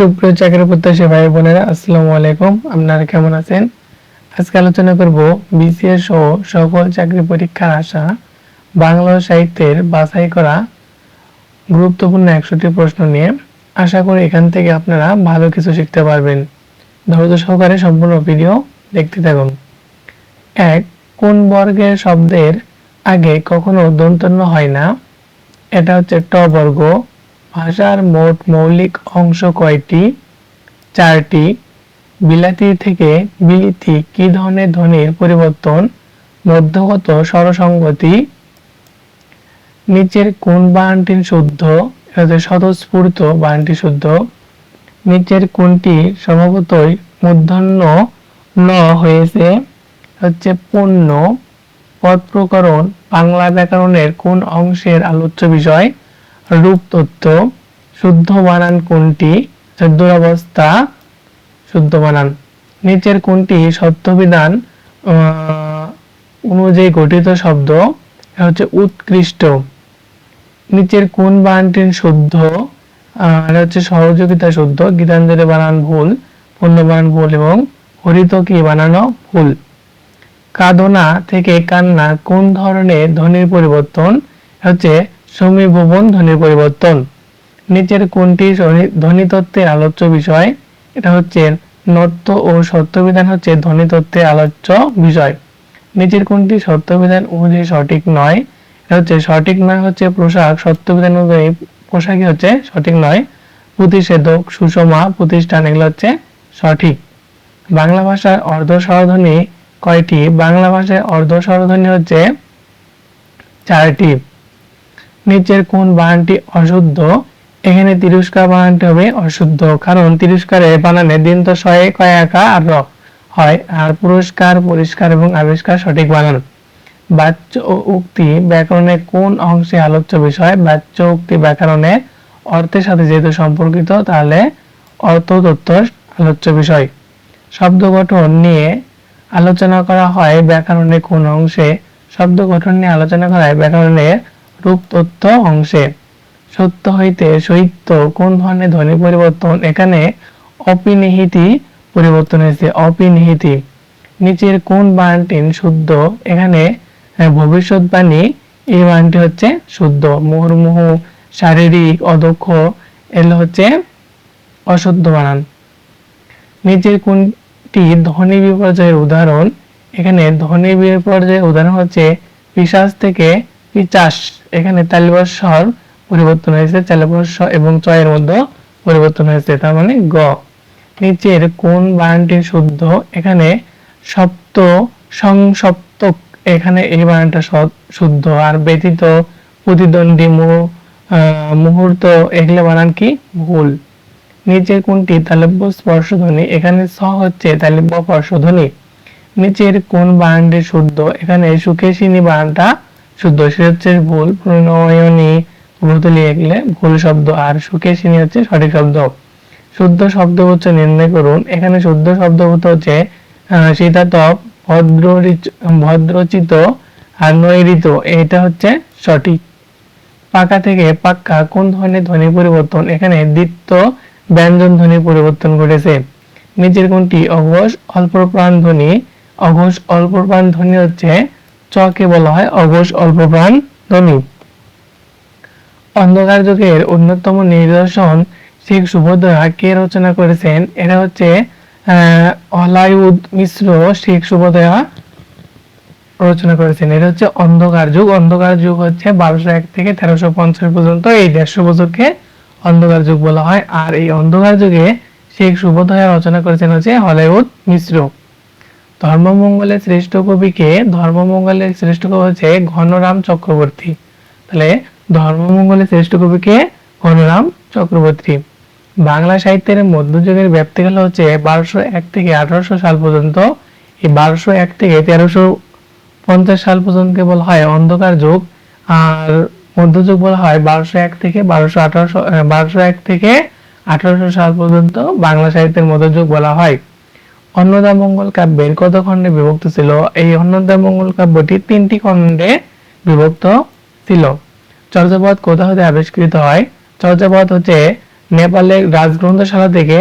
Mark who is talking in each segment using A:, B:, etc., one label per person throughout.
A: সুপ্রিয় চাকরি প্রত্যাশী ভাই বোনেরা, আসসালামু আলাইকুম। আপনারা কেমন আছেন? আজকে আলোচনা করব বিসিএস সহ সকল চাকরি পরীক্ষার আসা বাংলা সাহিত্যের বাছাই করা গুরুত্বপূর্ণ একশোটি প্রশ্ন নিয়ে। আশা করি এখান থেকে আপনারা ভালো কিছু শিখতে পারবেন। ধৈর্য সহকারে সম্পূর্ণ ভিডিও দেখতে থাকুন। এক, কোন বর্গের শব্দের আগে কখনো দন্তন্য হয় না? এটা হচ্ছে ট বর্গ। ভাষার মোট মৌলিক অংশ কয়টি? চারটি। বিলাতি থেকে বিলিতি কি ধরনের ধ্বনির পরিবর্তন? মধ্যগত স্বরসঙ্গতি। নিচের কোন বানানটি শুদ্ধ? স্বতঃস্ফূর্ত বানানটি শুদ্ধ। নিচের কোনটি স্বভাবতই মূর্ধন্য ন হয়েছে? হচ্ছে পূর্ণ পদ প্রকরণ বাংলা ব্যাকরণের কোন অংশের আলোচ্য বিষয়? রূপ তত্ত্ব শুদ্ধ বানান কোনটি? দুরবস্থা শুদ্ধ বানান নিচের কোনটি? সত্যবিধান অনুযায়ী গঠিত শব্দ। হচ্ছে উৎকৃষ্ট। নিচের কোন বানানটি শুদ্ধ? এটা হচ্ছে সহযোগিতা শুদ্ধ, গীতাঞ্জলি বানান ভুল পূর্ণ বানান ভুল এবং হরিত কি বানানো ভুল। কাদনা থেকে কান্না, কোন ধরনের ধ্বনির পরিবর্তন? হচ্ছে সমীভবন ধ্বনির পরিবর্তন। নিচের কোনটি ধ্বনি- ধ্বনিতত্ত্বের আলোচ্য বিষয়? এটা হচ্ছে নত্য ও সত্যবিধান হচ্ছে ধ্বনিতত্ত্বের আলোচ্য বিষয়। নিচের কোনটি সত্যবিধান অনুযায়ী সঠিক নয়? এটা হচ্ছে সঠিক নয় হচ্ছে পোশাক, সত্যবিধান অনুযায়ী পোশাকই হচ্ছে সঠিক নয়। প্রতিষেধক, সুষমা, প্রতিষ্ঠান, এগুলো হচ্ছে সঠিক। বাংলা ভাষার অর্ধ স্বরধ্বনি কয়টি? বাংলা ভাষায় অর্ধ স্বরধ্বনি হচ্ছে চারটি। নিচের কোন বানানটি অশুদ্ধ, এখানে তিরস্কার বানানটি হবে অশুদ্ধ, কারণ তিরস্কারে বানানে দিন তো শয়ে কয় একা আর র হয়, আর পুরস্কার, পরিষ্কার এবং আবিষ্কার সঠিক বানান। বাচ্য ও উক্তি ব্যাকরণের কোন অংশে আলোচ্য বিষয়? বাচ্য উক্তি ব্যাকরণে অর্থের সাথে যেহেতু সম্পর্কিত, তাহলে অর্থতত্ত্ব আলোচ্য বিষয়। শব্দ গঠন নিয়ে আলোচনা করা হয় ব্যাকরণের কোন অংশে। শব্দ গঠন নিয়ে আলোচনা করা হয় ব্যাকরণের রূপ তত্ত্ব অংশে। সত্য হইতে সহিত্য কোন ধরনের ধ্বনি পরিবর্তন? এখানে অপিনিহিতি পরিবর্তন হয়েছে। অপিনিহিতি। নিচের কোন বানানটি শুদ্ধ? এখানে ভবিষ্যৎবাণী, এই বানানটি হচ্ছে শুদ্ধ। মুহুর্মুহু, শারীরিক, অদক্ষ এগুলো হচ্ছে অশুদ্ধ বানান। নিচের কোনটি ধ্বনি বিপর্যয়ের উদাহরণ? এখানে ধ্বনি বিপর্যয়ের উদাহরণ হচ্ছে, পিশাচ থেকে পিচাস এখানে তালিবাস স্বর পরিবর্তন হয়েছে তালিবাস স্বর এবং চয়ের মধ্যে পরিবর্তন হয়েছে, তার মানে গ। নিচের কোন বানানটি শুদ্ধ? এখানে সপ্ত, সংসপ্তক, এখানে এই বানানটা শুদ্ধ। আর ব্যতীত প্রতিদ্বন্দ্বী মুহূর্ত, এগুলো বানান কি? ভুল। নিচের কোনটি? তালব্য স্পর্শধ্বনি, এখানে স হচ্ছে তালব্য স্পর্শধ্বনি। নিচের কোন বানানটি শুদ্ধ? এখানে সুকেশিনী বানানটা শুদ্ধ সে হচ্ছে ভুল প্রণয়নী ভূতলি এগুলো ভুল শব্দ আর সুকেশিনী হচ্ছে সঠিক শব্দ। শুদ্ধ শব্দ হচ্ছে নির্ণয় করুন। এখানে শুদ্ধ শব্দ হচ্ছে শীতাতপ ভদ্রিচ- ভদ্রচিত আর নৈরিত। এটা হচ্ছে সঠিক। পাকা থেকে পাক্কা কোন ধরনের ধ্বনি পরিবর্তন? এখানে দ্বিত্ব ব্যঞ্জন ধ্বনি পরিবর্তন ঘটেছে। নিচের কোনটি? অঘোষ অল্প প্রাণ ধ্বনি। অঘোষ অল্প প্রাণ ধ্বনি হচ্ছে চকে বলা হয় অঘোষ অল্প প্রাণ ধ্বনি। অন্ধকার যুগের অন্যতম নিদর্শন শেখ সুভদ্রা কে রচনা করেছেন? এটা হচ্ছে অলায়ুদ মিশ্র শেখ সুভদ্রা রচনা করেছেন। এটা হচ্ছে অন্ধকার যুগ। অন্ধকার যুগ হচ্ছে বারোশো এক থেকে তেরোশো পঞ্চাশ পর্যন্ত এই দেড়শো বছরকে অন্ধকার যুগ বলা হয়। আর এই অন্ধকার যুগে শেখ সুবোধয়া রচনা করেছেন হচ্ছে হলিউড মিশ্র। ধর্মমঙ্গলের শ্রেষ্ঠ কবিকে, ধর্মমঙ্গলের শ্রেষ্ঠ কবি হচ্ছে ঘনরাম চক্রবর্তী। তাহলে ধর্মমঙ্গলের শ্রেষ্ঠ কবিকে ঘনরাম চক্রবর্তী। বাংলা সাহিত্যের মধ্যযুগের ব্যাপ্তিকাল হচ্ছে বারোশো এক থেকে আঠারোশো সাল পর্যন্ত। এই বারোশো এক থেকে তেরোশো পঞ্চাশ সাল পর্যন্ত বলা হয় অন্ধকার যুগ। আর মধ্যযুগ বলা হয় বারোশো এক থেকে বারোশো আঠারোশো, বারোশো এক থেকে আঠারোশো সাল পর্যন্ত বাংলা সাহিত্যের মধ্যযুগ বলা হয়। অন্নদা মঙ্গল কাব্যের কত খণ্ডে বিভক্ত ছিল? এই অন্নদা মঙ্গল কাব্যটি তিনটি খণ্ডে বিভক্ত ছিল। চর্যাপদ কোথা হতে আবিষ্কৃত হয়? চর্যাপদ হচ্ছে নেপালের রাজগ্রন্থশালা থেকে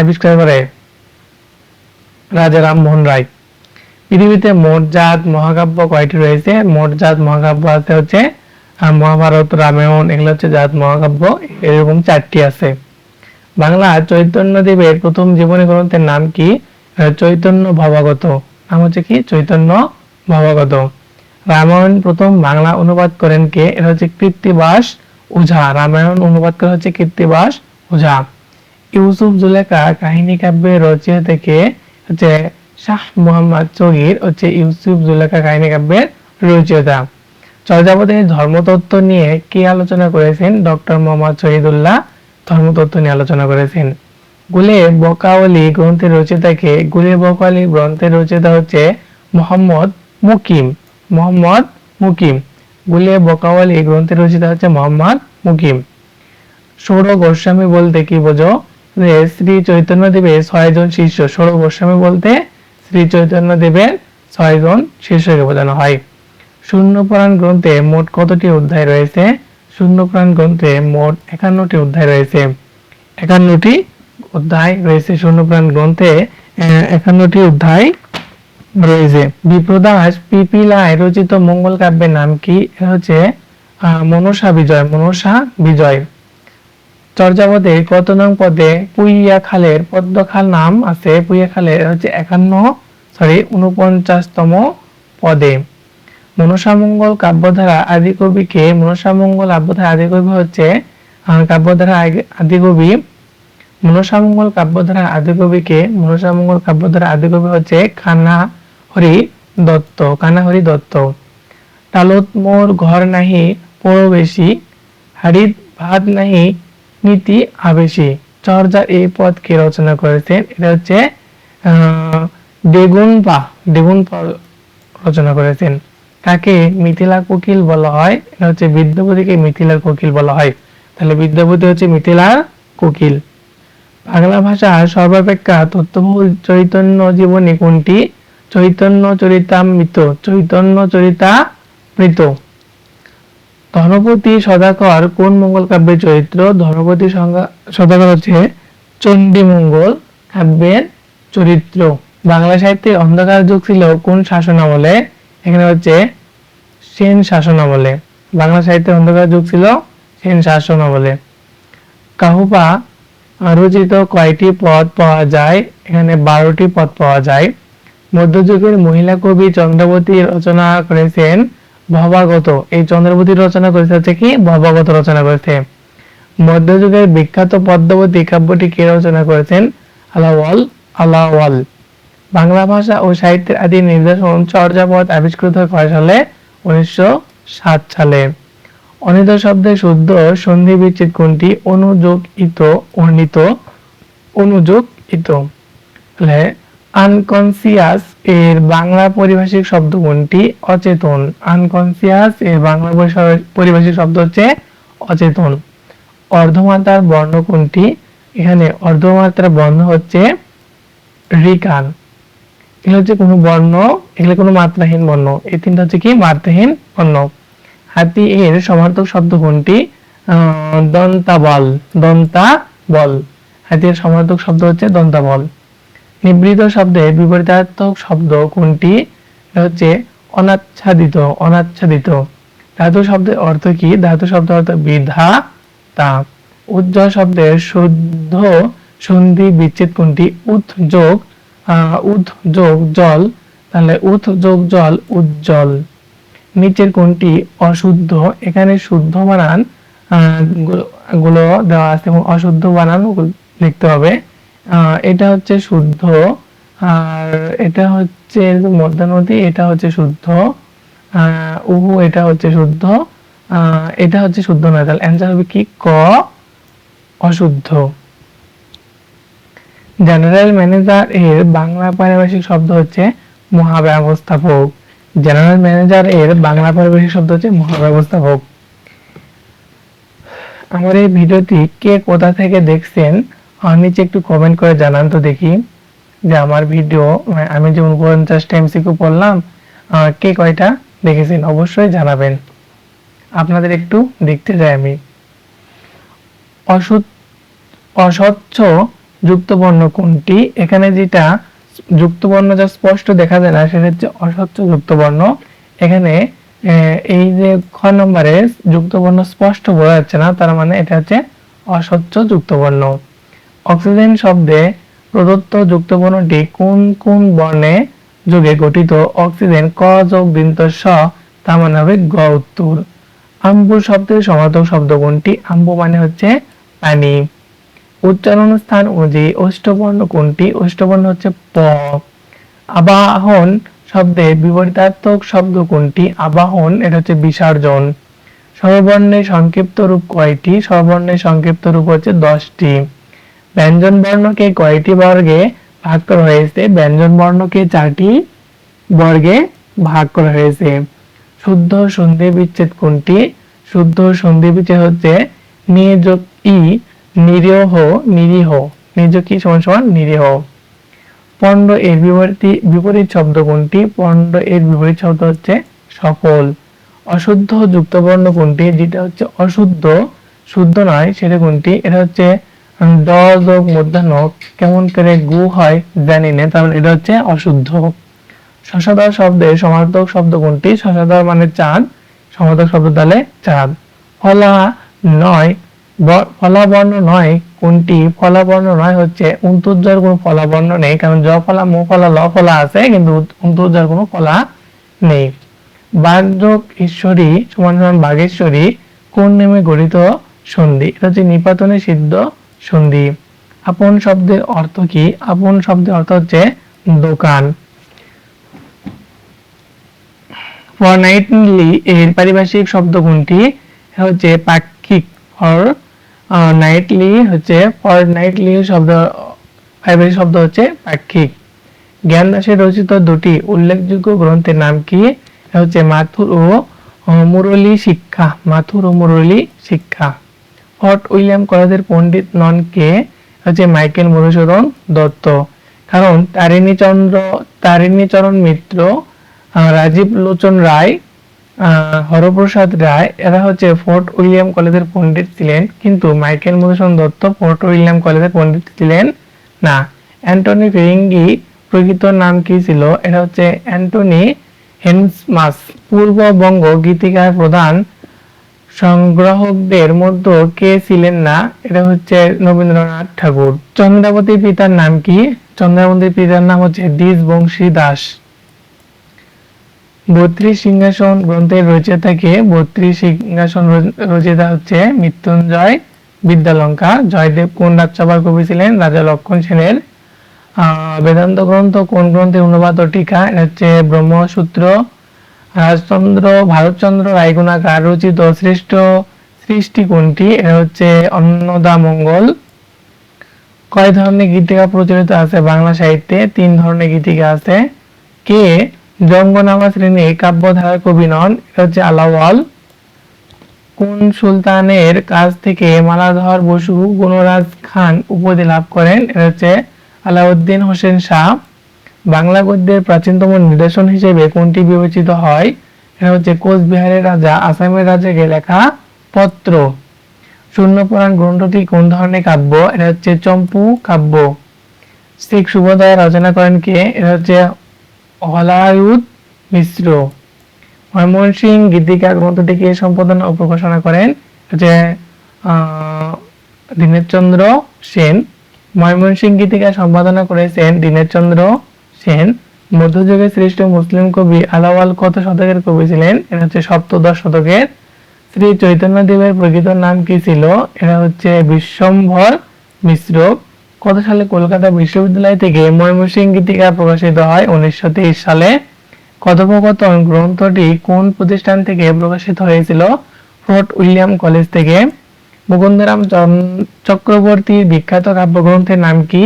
A: আবিষ্কার করে রাজা রামমোহন রায়। পৃথিবীতে মোট জাত মহাকাব্য কয়টি রয়েছে? মোট জাত মহাকাব্য আছে হচ্ছে মহাভারত, রামায়ণ, এগুলো হচ্ছে জাত মহাকাব্য, এরকম চারটি আছে। বাংলা চৈতন্য দেবের প্রথম জীবনী গ্রন্থের নাম কি? চৈতন্য ভবাগত। নাম হচ্ছে কি? চৈতন্য ভবাগত। রামায়ণ প্রথম বাংলা অনুবাদ করেন কে? এটা হচ্ছে কৃত্তিবাস ওঝা। রামায়ণ অনুবাদ করা হচ্ছে কৃত্তিবাস ওঝা। ইউসুফ জুলেখা কাহিনী কাব্যের রচয়িতা থেকে হচ্ছে শাহ মোহাম্মদ চগির হচ্ছে ইউসুফ জুলেখা কাহিনী কাব্যের রচয়িতা। চর্যাপদের ধর্মতত্ত্ব নিয়ে কি আলোচনা করেছেন? ডক্টর মোহাম্মদ শহীদুল্লাহ ধর্মতত্ত্ব নিয়ে আলোচনা করেছেন। গুলে বকাওয়ালি গ্রন্থের রচয়িতাকে, গুলে বকাওয়ালি গ্রন্থের রচয়িতা হচ্ছে মোহাম্মদ মুকিম মোহাম্মদ মুকিম। গুলে বকাওয়ালি গ্রন্থের রচয়িতা হচ্ছে মোহাম্মদ মুকিম। ষোড় গোস্বামী বলতে কি বোঝো? শ্রী চৈতন্য দেবের ছয়জন শিষ্য, ষোড় গোস্বামী বলতে শ্রী চৈতন্য দেবের ছয়জন শিষ্যকে বোঝানো হয়। শূন্যপুরাণ গ্রন্থে মোট কতটি অধ্যায় রয়েছে? শূন্যপুরাণ গ্রন্থে মোট একান্নটি অধ্যায় রয়েছে। একান্নটি অধ্যায় রয়েছে শূন্যপুরাণ গ্রন্থে একান্নটি অধ্যায় রয়েছে। বিপ্রদাস পিপিলায় রচিত মঙ্গল কাব্যের নাম কি? হচ্ছে মনসা বিজয় মনসা বিজয়। চর্যাপদে কত নং পদে পুইয়া খালের পদ্মখাল নাম আছে। পুইয়া খালের হচ্ছে একান্ন সরি উনপঞ্চাশতম পদে। মনসামঙ্গল কাব্যধারা আদিকবিকে মনসামঙ্গল কাব্যধারা আদিকবি হচ্ছে কাব্যধারা আদি- আদিকবি মনসামঙ্গল কাব্যধারা আদিকবিকে মনসামঙ্গল কাব্যধারা আদিকবি হচ্ছে কানা হরি দত্ত কানা হরি দত্ত। তালত মোর ঘর নাহি পরবেশী হারিত ভাত নাহি নীতি আবেশী। চর্যার এই পদ কে রচনা করেছেন, এটা হচ্ছে বেগুন পা বেগুন পা রচনা করেছেন। কাকে মিথিলা কোকিল বলা হয়, এটা হচ্ছে বিদ্যাপতিকে মিথিলার কোকিল বলা হয়। তাহলে বিদ্যাপতি হচ্ছে মিথিলার কোকিল। বাংলা ভাষার সর্বাপেক্ষা তথ্যবহুল চৈতন্য জীবনী কোনটি? চৈতন্য চরিতামৃত চৈতন্য চরিতামৃত। ধনপতি সদাকর কোন মঙ্গল কাব্যের চরিত্র? ধনপতি সদাকর হচ্ছে চণ্ডী মঙ্গল কাব্যের চরিত্র। বাংলা সাহিত্যের অন্ধকার যুগ ছিল কোন শাসন আমলে এখানে হচ্ছে সেন শাসন আমলে বাংলা সাহিত্যের অন্ধকার যুগ ছিল সেন শাসন আমলে কাহুপা রচিত কয়টি পদ পাওয়া যায়? এখানে বারোটি পদ পাওয়া যায়। মধ্যযুগের মহিলা কবি চন্দ্রবতী রচনা করেছেন ভবাগত। এই চন্দ্রবতী রচনা করেছে হচ্ছে কি? ভবাগত রচনা করেছে। মধ্যযুগের বিখ্যাত পদ্মাবতী কাব্যটি কে রচনা করেছেন? আলাওয়াল আলাওয়াল। বাংলা ভাষা ও সাহিত্যের আদি নিদর্শন চর্যাপদ আবিষ্কৃত হয় সালে উনিশশো সাত সালে। অনিত শব্দের শুদ্ধ সন্ধি বিচ্ছেদ কোনটি? অনুযোগ ইত অনিত অনুযোগ ইত। তাহলে আনকনসিয়াস এর বাংলা পরিভাষিক শব্দ কোনটি? অচেতন। আনকনসিয়াস এর বাংলা পরিভাষিক শব্দ হচ্ছে অচেতন। অর্ধমাত্রার বর্ণ কোনটি? এখানে অর্ধমাত্রার বর্ণ হচ্ছে রিকান। এগুলো হচ্ছে কোনো বর্ণ, এগুলো কোনো মাত্রাহীন বর্ণ। এই তিনটা হচ্ছে কি? মাত্রাহীন বর্ণ। হাতি এর সমার্থক শব্দ কোনটি? দন্তাবল দন্তাবল। হাতির সমার্থক শব্দ হচ্ছে দন্তাবল। নিবৃত শব্দের বিপরীতার্থক শব্দ কোনটি? হচ্ছে অনাচ্ছাদিত অনাচ্ছাদিত। ধাতু শব্দের অর্থ কি? ধাতু শব্দ অর্থ বিধা তা উজ্জ্বল শব্দের শুদ্ধ সন্ধি বিচ্ছেদ কোনটি? উৎ যোগ উৎ যোগ জল। তাহলে উৎ যোগ জল, উজ্জ্বল। নিচের কোনটি অশুদ্ধ। এখানে শুদ্ধ বানান গুলো- দেওয়া আছে এবং অশুদ্ধ বানান লিখতে হবে। এটা হচ্ছে শুদ্ধ, আর এটা হচ্ছে মধ্যানদী এটা হচ্ছে শুদ্ধ উহু, এটা হচ্ছে শুদ্ধ এটা হচ্ছে শুদ্ধ নয়। তাহলে অ্যান্সার হবে কি? ক, অশুদ্ধ। জেনারেল ম্যানেজার এর বাংলা পারিভাষিক শব্দ হচ্ছে মহাব্যবস্থাপক। জেনারেল ম্যানেজার এর বাংলা পারিভাষিক শব্দ হচ্ছে মহাব্যবস্থাপক আমার এই ভিডিওটি কে কোথা থেকে দেখছেন আহ, নিচে একটু কমেন্ট করে জানান তো দেখি যে আমার ভিডিও আমি যে উনপঞ্চাশটা এমসিকিউ পড়লাম কে কয়টা দেখেছেন অবশ্যই জানাবেন। আপনাদের একটু দেখতে যাই আমি। অসুদ অস্বচ্ছ যুক্তবর্ণ কোনটি? এখানে যেটা যুক্তবর্ণ যা স্পষ্ট দেখা যায় না সেটা হচ্ছে অস্বচ্ছ যুক্তবর্ণ। এখানে আহ, এই যে খ নম্বরে যুক্তবর্ণ স্পষ্ট বোঝা যাচ্ছে না তার মানে এটা হচ্ছে অস্বচ্ছ যুক্তবর্ণ। অক্সিজেন শব্দে প্রদত্ত যুক্তবর্ণটি কোন কোন বর্ণে যোগে গঠিত? অক্সিজেন ক যোগ দন্ত স তার মানে হবে গ উত্তর। আম্বু শব্দের সমার্থক শব্দ কোনটি আম্বু মানে হচ্ছে পানি। উচ্চারণ স্থান অনুযায়ী অষ্টবর্ণ কোনটি? অষ্টবর্ণ হচ্ছে প। আবাহন শব্দের বিপরীতার্থক শব্দ কোনটি? আবাহন, এটা হচ্ছে বিসর্জন। স্বরবর্ণের সংক্ষিপ্ত রূপ কয়টি? স্বরবর্ণের সংক্ষিপ্ত রূপ হচ্ছে দশটি। ব্যঞ্জন বর্ণকে কয়টি বর্গে ভাগ করা হয়েছে? ব্যঞ্জন বর্ণকে চারটি বর্গে ভাগ করা হয়েছে। শুদ্ধ সন্ধি বিচ্ছেদ কোনটি? শুদ্ধ সন্ধি বিচ্ছেদ হচ্ছে নিযোগ ই নিরীহ নিরীহ নিযোগ ই সমান সমান নিরীহ। পণ্ড এর বিপরীত বিপরীত শব্দ কোনটি? পণ্ড এর বিপরীত শব্দ হচ্ছে সফল। অশুদ্ধ যুক্তবর্ণ কোনটি? যেটা হচ্ছে অশুদ্ধ, শুদ্ধ নয়, সেটা কোনটি? এটা হচ্ছে ড মধ্যাহ্ন কেমন করে গু হয়, জানি না, তাহলে এটা হচ্ছে অশুদ্ধ। শশাধর শব্দের সমার্থক শব্দ কোনটি? শশাধর মানে চাঁদ সমার্থক শব্দ তাহলে চাঁদ। ফলা নয় ফলাবর্ণ নয়, কোনটি? ফলাবর্ণ নয় হচ্ছে উন্তুজ্জর কোনো ফলাবর্ণ নেই, কারণ জ ফলা, মো ফলা, ল ফলা আছে, কিন্তু উন্তুজ্জর কোনো ফলা নেই। বাগযোগ ঈশ্বরী সমান সমান বাগেশ্বরী কোন নেমে গঠিত সন্ধি? এটা হচ্ছে নিপাতনে সিদ্ধ সন্ধি। আপন শব্দের অর্থ কি? আপন শব্দের অর্থ হচ্ছে দোকান। ফরনাইটলি এর পারিভাষিক শব্দ কোনটি? হচ্ছে পাক্ষিক ফর নাইটলি হচ্ছে ফর নাইটলি শব্দ পারিভাষিক শব্দ হচ্ছে পাক্ষিক। জ্ঞান দাসের রচিত দুটি উল্লেখযোগ্য গ্রন্থের নাম কি? হচ্ছে মাথুর ও মুরলী শিক্ষা, মাথুর ও মুরলী শিক্ষা। ফর্ট উইলিয়াম কলেজের পণ্ডিত নন কে? হচ্ছে মাইকেল মধুসূদন দত্ত। কারণ তারিণীচন্দ্র, তারিণীচরণ মিত্র রাজীব লোচন রায় হরপ্রসাদ রায়, এরা হচ্ছে ফোর্ট উইলিয়াম কলেজের পণ্ডিত ছিলেন, কিন্তু Michael Madhusudan Dutt Fort William কলেজের পণ্ডিত ছিলেন না। অ্যান্টনি ফিরিঙ্গি, প্রকৃত নাম কি ছিল? এটা হচ্ছে অ্যান্টনি হেনসমাস, পূর্ববঙ্গ গীতিকার প্রধান সংগ্রাহকদের মধ্যে কে ছিলেন না? এটা হচ্ছে রবীন্দ্রনাথ ঠাকুর। চন্দ্রাবতীর পিতার নাম কি? চন্দ্রাবতীর পিতার নাম হচ্ছে দ্বিজ বংশী দাস। বত্রিশ সিংহাসন গ্রন্থের রচয়িতাকে বত্রিশ সিংহাসন রচয়িতা হচ্ছে মৃত্যুঞ্জয় বিদ্যালঙ্কা। জয়দেব কোন রাজসভার কবি ছিলেন? রাজা লক্ষণ সেনের। বেদান্ত গ্রন্থ কোন গ্রন্থের অনুবাদ ও টিকা? হচ্ছে ব্রহ্মসূত্র। রাজচন্দ্র, ভারতচন্দ্র, রায়গুণাকার রচিত শ্রেষ্ঠ সৃষ্টি কোনটি? হচ্ছে অন্নদা মঙ্গল। কয় ধরনের গীতিকা প্রচলিত আছে বাংলা সাহিত্যে? তিন ধরনের গীতিকা আছে। কে? জঙ্গনামা শ্রেণি কাব্যধারার কবি নন এটা হচ্ছে আলাওয়াল কোন সুলতানের কাছ থেকে মালাধর বসু গুণরাজ খান উপাধি লাভ করেন, এটা হচ্ছে আলাউদ্দিন হোসেন শাহ। বাংলা গদ্যের প্রাচীনতম নিদর্শন হিসেবে কোনটি বিবেচিত হয়, এটা হচ্ছে কোচবিহারের রাজা, আসামের রাজাকে লেখা পত্র। শূন্যপুরাণ গ্রন্থটি কোন ধরনের কাব্য, এটা হচ্ছে চম্পু কাব্য। শেখ সুবোধয় রচনা করেন কে, এটা হচ্ছে হলায়ুদ মিশ্র। ময়মনসিং গীতিকা গ্রন্থটিকে সম্পাদনা ও প্রকাশনা করেন আহ, দীনেশচন্দ্র সেন। ময়মনসিং গীতিকা সম্পাদনা করেছেন দীনেশচন্দ্র সেন। মধ্যযুগের শ্রেষ্ঠ মুসলিম কবি আলাওয়াল কত শতকের কবি ছিলেন? এটা হচ্ছে সপ্তদশ শতকের। শ্রী চৈতন্য দেবের প্রকৃত নাম কি ছিল? এটা হচ্ছে বিশ্বম্ভর মিশ্র। কত সালে কলকাতা বিশ্ববিদ্যালয় থেকে ময়মনসিং গীতিকা প্রকাশিত হয়? উনিশশো তেইশ সালে কথোপকথন গ্রন্থটি কোন প্রতিষ্ঠান থেকে প্রকাশিত হয়েছিল? ফোর্ট উইলিয়াম কলেজ থেকে। মুকুন্দরাম চক্রবর্তীর বিখ্যাত কাব্যগ্রন্থের নাম কি?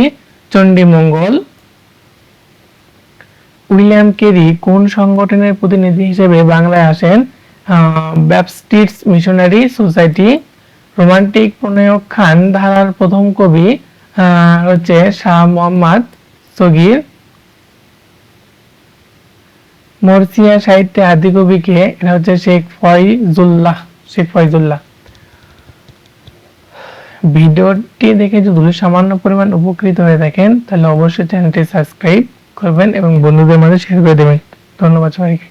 A: চণ্ডীমঙ্গল। উইলিয়াম কেরি কোন সংগঠনের প্রতিনিধি হিসেবে বাংলায় আসেন? Baptists missionary society. রোমান্টিক প্রণয়ক খান, ধারার প্রথম কবি। হচ্ছে শাহ মোহাম্মদ সগির মরসিয়া সাহিত্যে আদি এটা হচ্ছে শেখ ফয়জুল্লাহ শেখ ফয়জুল্লাহ। ভিডিওটি দেখে যদি সামান্য পরিমাণ উপকৃত হয়ে থাকেন, তাহলে অবশ্যই চ্যানেলটি সাবস্ক্রাইব করবেন এবং বন্ধুদের মাঝে শেয়ার করে দেবেন। ধন্যবাদ সবাইকে।